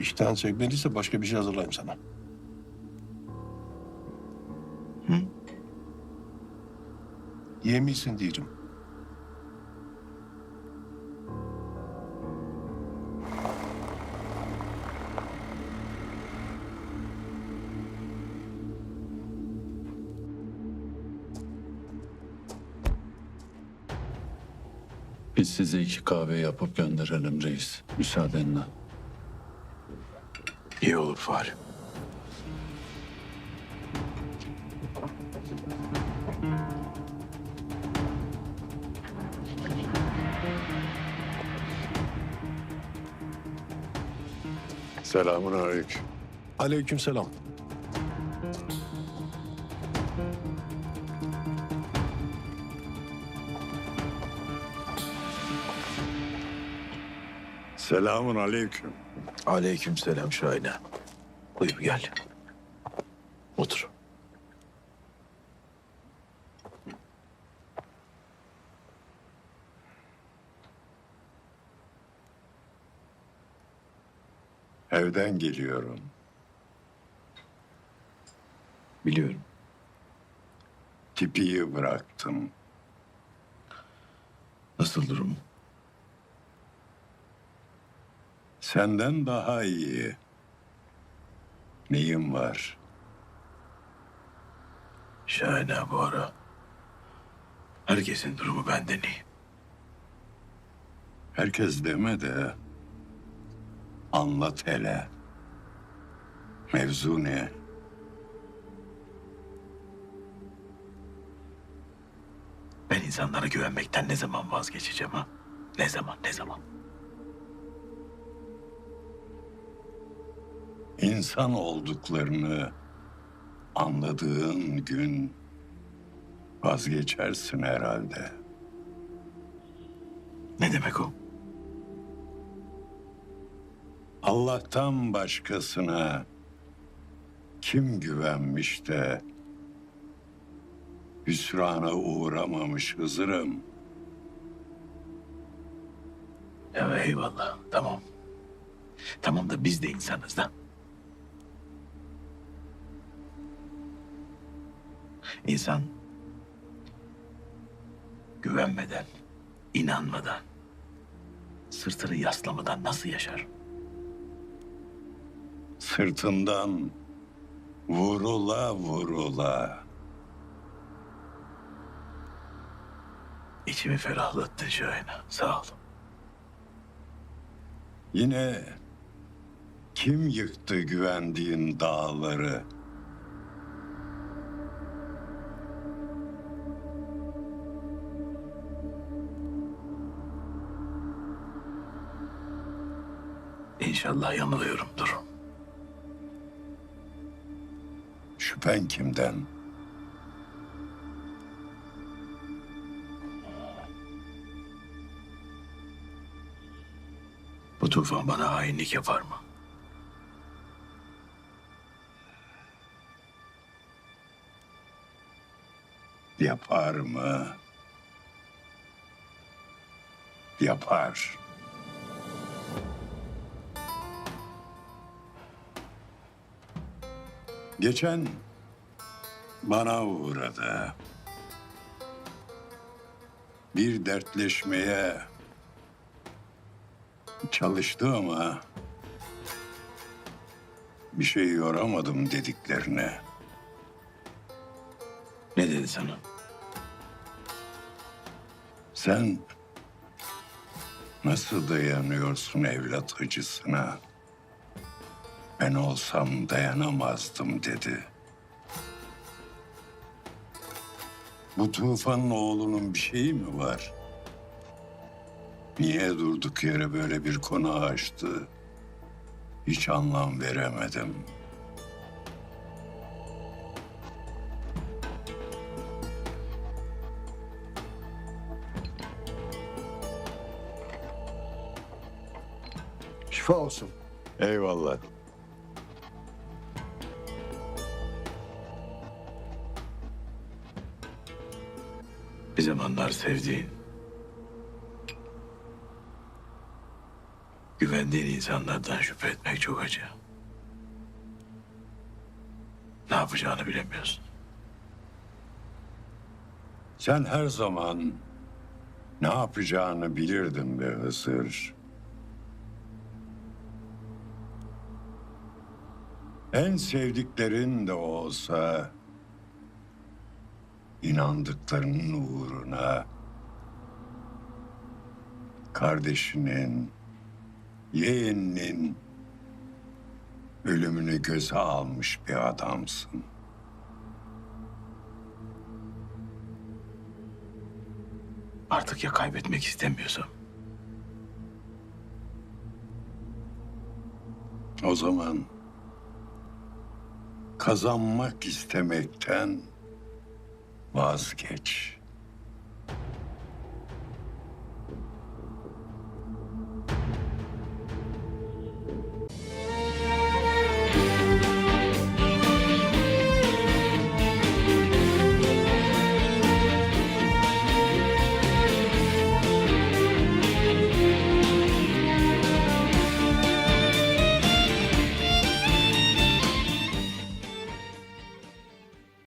İştahın çekmediyse başka bir şey hazırlayayım sana. Hı? Yemiyorsun diyeceğim. Biz size iki kahve yapıp gönderelim reis. Müsaadenle. Olur Fahri. Selamun aleyküm. Aleykümselam. Selamun aleyküm. Aleyküm selam Şahin'e. Buyur gel. Otur. Evden geliyorum. Biliyorum. Tipiyi bıraktım. Nasıl durum? Senden daha iyi. Neyim var? Şahane bu ara. Herkesin durumu benden iyi. Herkes deme de anlat hele. Mevzu ne? Ben insanlara güvenmekten ne zaman vazgeçeceğim ha? Ne zaman, ne zaman? İnsan olduklarını anladığın gün vazgeçersin herhalde. Ne demek o? Allah'tan başkasına kim güvenmiş de hüsrana uğramamış Hızır'ım. Ya eyvallah, tamam. Tamam da biz de insanız da. İnsan güvenmeden, inanmadan, sırtını yaslamadan nasıl yaşar? Sırtından vurula vurula. İçimi ferahlattın Şahin. Sağ ol. Yine kim yıktı güvendiğin dağları? İnşallah yanılıyorumdur. Şüphen kimden? Bu tufan bana hainlik yapar mı? Yapar mı? Yapar. Geçen bana uğradı. Bir dertleşmeye çalıştı ama bir şey yoramadım dediklerine. Ne dedi sana? Sen nasıl dayanıyorsun evlat acısına? Ben olsam dayanamazdım dedi. Bu Tufan'ın oğlunun bir şeyi mi var? Niye durduk yere böyle bir konu açtı? Hiç anlam veremedim. Şifa olsun. Eyvallah. Bir zamanlar sevdiğin, Güvendiğin insanlardan şüphe etmek çok acı. Ne yapacağını bilemiyorsun. Sen her zaman ne yapacağını bilirdin be Hızır. En sevdiklerin de olsa inandıklarının uğruna kardeşinin, yeğeninin ölümünü göze almış bir adamsın. Artık ya kaybetmek istemiyorsam? O zaman kazanmak istemekten vazgeç.